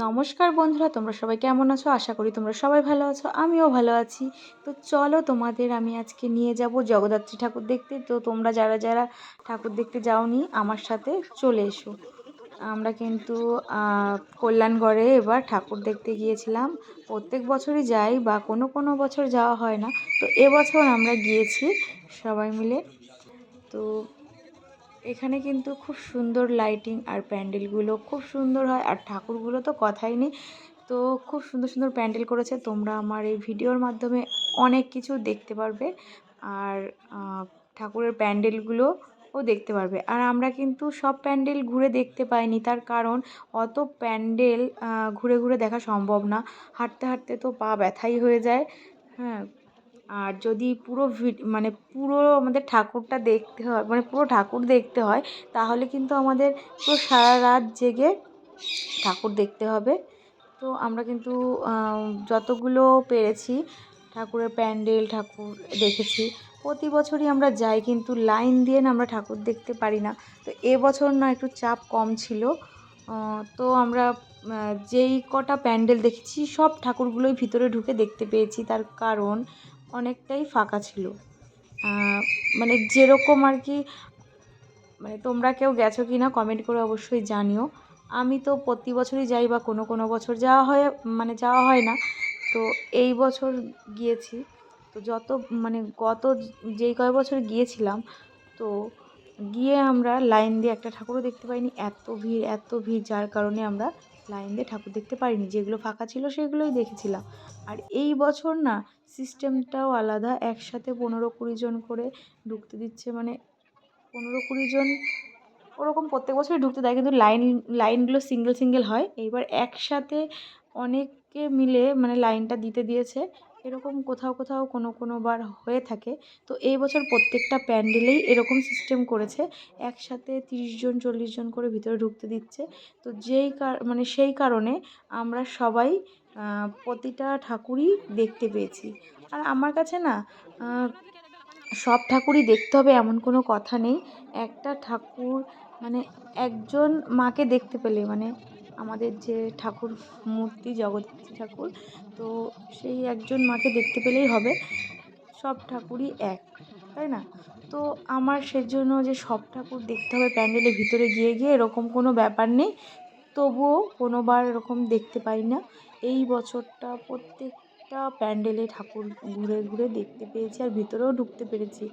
নমস্কার বন্ধুরা, তোমরা সবাই কেমন আছো? আশা করি তোমরা সবাই ভালো আছো, আমিও ভালো আছি। তো চলো তোমাদের আমি আজকে নিয়ে যাব জগদ্ধাত্রী ঠাকুর দেখতে। তো তোমরা যারা যারা ঠাকুর দেখতে যাওনি, আমার সাথে চলে এসো। আমরা কিন্তু কল্যাণগড়ে এবার ঠাকুর দেখতে গিয়েছিলাম। প্রত্যেক বছরই যাই বা কোনো কোনো বছর যাওয়া হয় না। তো এবছর আমরা গিয়েছি সবাই মিলে। তো এখানে কিন্তু খুব সুন্দর লাইটিং আর প্যান্ডেলগুলো খুব সুন্দর হয়। আর ঠাকুরগুলো তো কথাই নেই। তো খুব সুন্দর সুন্দর প্যান্ডেল করেছে। তোমরা আমার এই ভিডিওর মাধ্যমে অনেক কিছু দেখতে পারবে। আর ঠাকুরের প্যান্ডেলগুলো ও দেখতে পারবে। আর আমরা কিন্তু সব প্যান্ডেল ঘুরে দেখতে পাইনি। তার কারণ, অত প্যান্ডেল ঘুরে ঘুরে দেখা সম্ভব না। হাঁটতে হাঁটতে তো পা ব্যথাই হয়ে যায়। হ্যাঁ আর যদি পুরো মানে পুরো আমাদের ঠাকুরটা দেখতে হয় মানে পুরো ঠাকুর দেখতে হয়, তাহলে কিন্তু আমাদের পুরো সারা রাত জেগে ঠাকুর দেখতে হবে। তো আমরা কিন্তু যতগুলো পেরেছি, ঠাকুরের প্যান্ডেল, ঠাকুর দেখেছি, প্রতি বছরই আমরা যাই, কিন্তু লাইন দিয়ে না আমরা ঠাকুর দেখতে পারি না। তো এবছর না একটু চাপ কম ছিল। তো আমরা যেই কটা প্যান্ডেল দেখেছি, সব ঠাকুরগুলোই ভিতরে ঢুকে দেখতে পেয়েছি। তার কারণ অনেকটাই ফাঁকা ছিল। মানে যেরকম আর কি মানে তোমরা কেউ গেছো কি না কমেন্ট করে অবশ্যই জানিও। আমি তো প্রতি বছরই যাই বা কোনো কোনো বছর যাওয়া হয় মানে যাওয়া হয় না। তো এই বছর গিয়েছি। তো যত মানে গত যেই কয় বছর গিয়েছিলাম, তো গিয়ে আমরা লাইন দিয়ে একটা ঠাকুরও দেখতে পাইনি। এত ভিড় এত ভিড়, যার কারণে আমরা লাইন দিয়ে ঠাকুর দেখতে পারিনি। যেগুলো ফাঁকা ছিল সেগুলোই দেখেছিলাম। আর এই বছর না সিস্টেমটাও আলাদা। একসাথে পনেরো কুড়ি জন করে ঢুকতে দিচ্ছে। মানে পনেরো কুড়ি জন ওরকম প্রত্যেক বছরই ঢুকতে দেয়। কিন্তু লাইন, লাইনগুলো সিঙ্গেল সিঙ্গেল হয়। এইবার একসাথে অনেককে মিলে মানে লাইনটা দিতে দিয়েছে। এরকম কোথাও কোথাও কোনো কোনো বার হয়ে থাকে। তো এই বছর প্রত্যেকটা প্যান্ডেলেই এরকম সিস্টেম করেছে। একসাথে তিরিশ জন, চল্লিশ জন করে ভিতরে ঢুকতে দিচ্ছে। তো যেই কার মানে সেই কারণে আমরা সবাই প্রতিটা ঠাকুরই দেখতে পেয়েছি। আর আমার কাছে না সব ঠাকুরই দেখতে হবে এমন কোনো কথা নেই। একটা ঠাকুর মানে একজন মাকে দেখতে পেলে মানে আমাদের যে ঠাকুর, মূর্তি, জগদ্ধাত্রী ঠাকুর, তো সেই একজন মাকে দেখতে পেলেই হবে। সব ঠাকুরই এক, তাই না? তো আমার সেজন্য যে সব ঠাকুর দেখতে হবে প্যান্ডেলের ভিতরে গিয়ে গিয়ে এরকম কোনো ব্যাপার নেই। তবুও কোনোবার এরকম দেখতে পাই না। এই বছরটা প্রত্যেকটা প্যান্ডেলে ঠাকুর ঘুরে ঘুরে দেখতে পেয়েছি আর ভিতরেও ঢুকতে পেরেছি।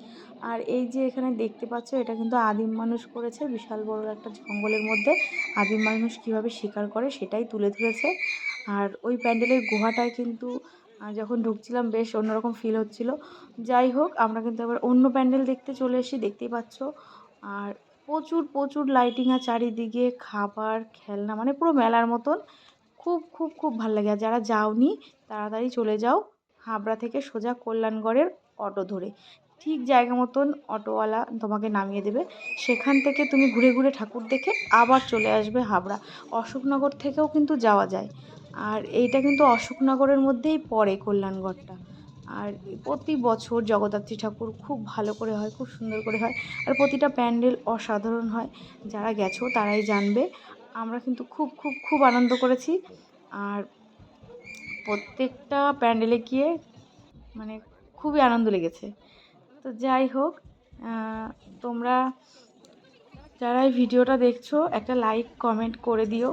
আর এই যে এখানে দেখতে পাচ্ছ, এটা কিন্তু আদিম মানুষ করেছে, বিশাল বড় একটা জঙ্গলের মধ্যে। আদিম মানুষ কীভাবে শিকার করে সেটাই তুলে ধরেছে। আর ওই প্যান্ডেলের গুহাটায় কিন্তু যখন ঢুকছিলাম বেশ অন্যরকম ফিল হচ্ছিল। যাই হোক, আমরা কিন্তু এবার অন্য প্যান্ডেল দেখতে চলে এসেছি, দেখতেই পাচ্ছ। আর প্রচুর প্রচুর লাইটিং আর চারিদিকে খাবার, খেলনা মানে পুরো মেলার মতন। খুব খুব খুব ভালো লাগে। আর যারা যাওনি, তাড়াতাড়ি চলে যাও। হাবড়া থেকে সোজা কল্যাণগড়ের অটো ধরে। ঠিক জায়গা মতন অটোওয়ালা তোমাকে নামিয়ে দেবে। সেখান থেকে তুমি ঘুরে ঘুরে ঠাকুর দেখে আবার চলে আসবে হাবড়া। অশোকনগর থেকেও কিন্তু যাওয়া যায়। আর এইটা কিন্তু অশোকনগরের মধ্যেই পড়ে কল্যাণগড়টা। আর প্রতি বছর জগদ্ধাত্রী ঠাকুর খুব ভালো করে হয়, খুব সুন্দর করে হয়। আর প্রতিটা প্যান্ডেল অসাধারণ হয়। যারা গেছো, তারাই জানবে। আমরা কিন্তু খুব খুব খুব আনন্দ করেছি। আর প্রত্যেকটা প্যান্ডেলে গিয়ে মানে খুবই আনন্দ লেগেছে। তো যাই হোক তোমরা যারা এই ভিডিওটা দেখছ, একটা লাইক কমেন্ট করে দিও।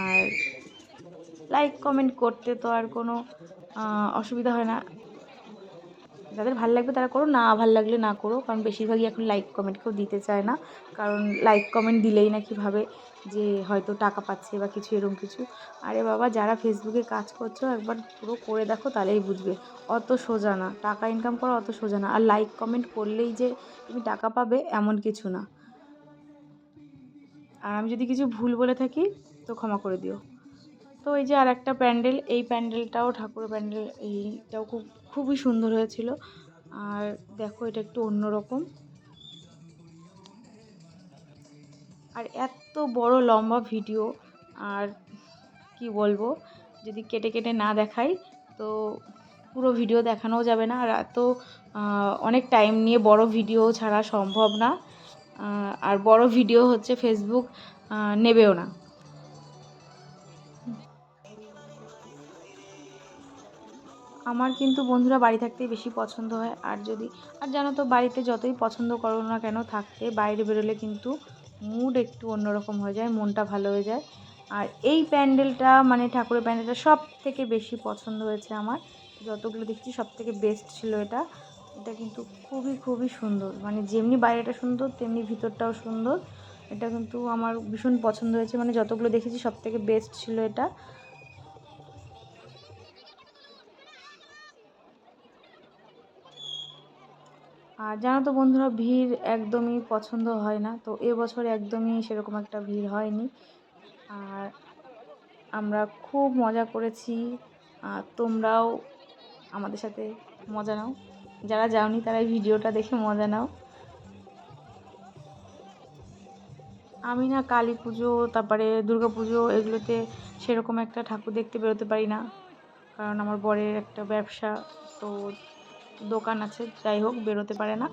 আর লাইক কমেন্ট করতে তো আর কোনো অসুবিধা হয় না। যাদের ভালো লাগবে তারা করো, না ভালো লাগলে না করো, কারণ বেশিরভাগই এখন লাইক কমেন্ট কেউ দিতে চায় না। কারণ লাইক কমেন্ট দিলেই নাকি ভাবে যে হয়তো টাকা পাচ্ছে বা কিছু এরকম কিছু। আরে বাবা, যারা ফেসবুকে কাজ করছ, একবার পুরো করে দেখো, তাহলেই বুঝবে। অত সোজা না। টাকা ইনকাম করা অত সোজা না। আর লাইক কমেন্ট করলেই যে তুমি টাকা পাবে, এমন কিছু না। আর আমি যদি কিছু ভুল বলে থাকি, তো ক্ষমা করে দিও। তো এই যে আর একটা প্যান্ডেল, এই প্যান্ডেলটাও ঠাকুরের প্যান্ডেল, এইটাও খুব খুবই সুন্দর হয়েছিল। আর দেখো এটা একটু অন্যরকম। আর এত বড় লম্বা ভিডিও, আর কি বলব, যদি কেটে কেটে না দেখাই, তো পুরো ভিডিও দেখানোও যাবে না। আর এত অনেক টাইম নিয়ে বড় ভিডিও ছাড়া সম্ভব না। আর বড় ভিডিও হচ্ছে ফেসবুক নেবেও না। আমার কিন্তু বন্ধুরা বাড়ি থাকতেই বেশি পছন্দ হয়। আর যদি, আর জানো তো, বাড়িতে যতই পছন্দ করো না কেন, থাকতে বাইরে বেরোলে কিন্তু মুড একটু অন্যরকম হয়ে যায়, মনটা ভালো হয়ে যায়। আর এই প্যান্ডেলটা মানে ঠাকুরের প্যান্ডেলটা সব থেকে বেশি পছন্দ হয়েছে আমার। যতগুলো দেখছি সব থেকে বেস্ট ছিল এটা। এটা কিন্তু খুবই খুবই সুন্দর। মানে যেমনি বাইরেটা সুন্দর, তেমনি ভিতরটাও সুন্দর। এটা কিন্তু আমার ভীষণ পছন্দ হয়েছে। মানে যতগুলো দেখেছি সব থেকে বেস্ট ছিল এটা। আর জানো তো বন্ধুরা, ভিড় একদমই পছন্দ হয় না। তো এবছর একদমই সেরকম একটা ভিড় হয়নি। আর আমরা খুব মজা করেছি। আর তোমরাও আমাদের সাথে মজা নাও। যারা যাওনি, তারা ভিডিওটা দেখে মজা নাও। আমি না কালী পুজো, তারপরে দুর্গা পুজো এগুলোতে সেরকম একটা ঠাকুর দেখতে বেরোতে পারি না। কারণ আমার বরের একটা ব্যবসা, তো দোকান আছে, যাই হোক, বেরোতে পারে না।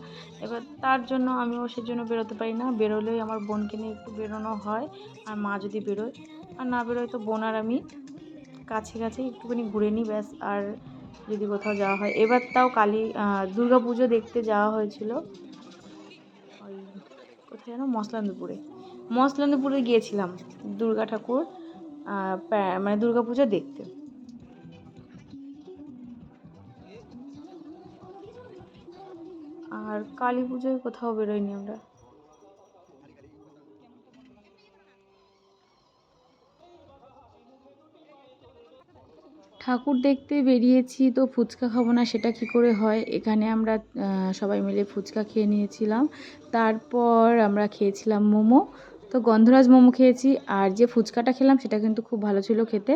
এবার তার জন্য আমিও সেজন্য বেরোতে পারি না। বেরোলেই আমার বোনকে নিয়ে একটু বেরোনো হয়, আর মা যদি বেরোয়। আর না বেরোয় তো বোন আর আমি কাছে কাছে একটুখানি ঘুরে নিই, ব্যাস। আর যদি কোথাও যাওয়া হয়। এবার তাও কালী দুর্গা পুজো দেখতে যাওয়া হয়েছিল। ওই কোথায় যেন? মসলান্দপুরে। মসলান্দপুরে গিয়েছিলাম দুর্গা ঠাকুর মানে দুর্গা পুজো দেখতে। আর কালী পুজোয় কোথাও বেরোয়নি আমরা। ঠাকুর দেখতে বেরিয়েছি তো ফুচকা খাব না, সেটা কি করে হয়? এখানে আমরা সবাই মিলে ফুচকা খেয়ে নিয়েছিলাম। তারপর আমরা খেয়েছিলাম মোমো। তো গন্ধরাজ মোমো খেয়েছি, আর যে ফুচকাটা খেলাম সেটা কিন্তু খুব ভালো ছিল খেতে।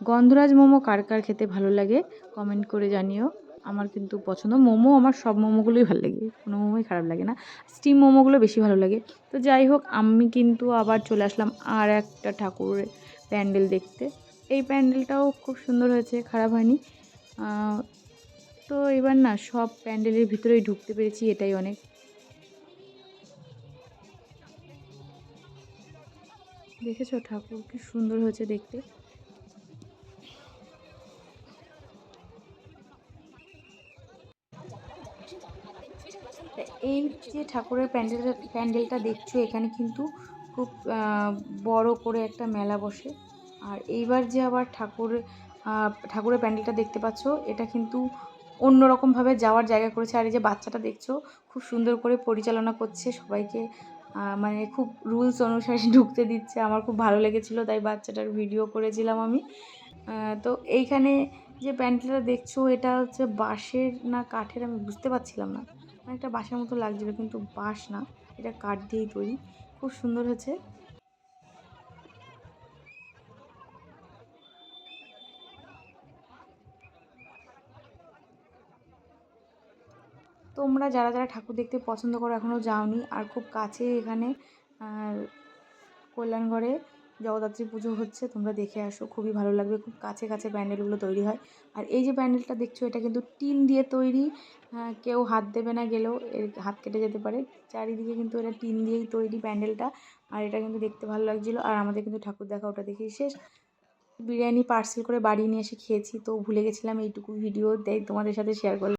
গন্ধরাজ মোমো কার কার খেতে ভালো লাগে কমেন্ট করে জানিও। আমার কিন্তু পছন্দ। মোমো আমার সব মোমোগুলোই ভালো লাগে, কোনো মোমোই খারাপ লাগে না। স্টিম মোমোগুলো বেশি ভালো লাগে। তো যাই হোক, আমি কিন্তু আবার চলে আসলাম আর একটা ঠাকুরের প্যান্ডেল দেখতে। এই প্যান্ডেলটাও খুব সুন্দর হয়েছে, খারাপ হয়নি। তো এবার না, সব প্যান্ডেলের ভিতরেই ঢুকতে পেরেছি, এটাই অনেক। দেখেছ ঠাকুর কি সুন্দর হয়েছে দেখতে? যে ঠাকুরের প্যান্ডেলটা প্যান্ডেলটা দেখছ, এখানে কিন্তু খুব বড় করে একটা মেলা বসে। আর এইবার যে আবার ঠাকুর ঠাকুরের প্যান্ডেলটা দেখতে পাচ্ছ, এটা কিন্তু অন্য রকমভাবে যাওয়ার জায়গা করেছে। আর এই যে বাচ্চাটা দেখছ, খুব সুন্দর করে পরিচালনা করছে, সবাইকে মানে খুব রুলস অনুসারে ঢুকতে দিচ্ছে। আমার খুব ভালো লেগেছিলো, তাই বাচ্চাটার ভিডিও করেছিলাম আমি। তো এইখানে যে প্যান্ডেলটা দেখছ, এটা হচ্ছে বাঁশের না কাঠের, আমি বুঝতে পারছিলাম না। অনেকটা বাঁশের মতো লাগছিল, কিন্তু বাঁশ না। এটা কাঠ দিয়েই তৈরি। খুব সুন্দর হয়েছে। তোমরা যারা যারা ঠাকুর দেখতে পছন্দ করো এখনও যাওনি। আর খুব কাছে এখানে কল্যাণগড়ে জগদ্ধাত্রী পুজো হচ্ছে, তোমরা দেখে আসো, খুবই ভালো লাগবে, খুব কাছে কাছে প্যান্ডেলগুলো তৈরি হয়। আর এই যে প্যান্ডেলটা দেখছ, এটা কিন্তু টিন দিয়ে তৈরি কেউ হাত দেবে না গেলেও, এর হাত কেটে যেতে পারে। চারিদিকে কিন্তু এটা টিন দিয়েই তৈরি প্যান্ডেলটা, আর এটা কিন্তু দেখতে ভালো লাগছিল। আর আমাদের কিন্তু ঠাকুর দেখা ওটা দেখেই শেষ। বিরিয়ানি পার্সেল করে বাড়ি নিয়ে এসে খেয়েছি, তো ভুলে গেছিলাম, এইটুকু ভিডিও দেয় তোমাদের সাথে শেয়ার করলাম।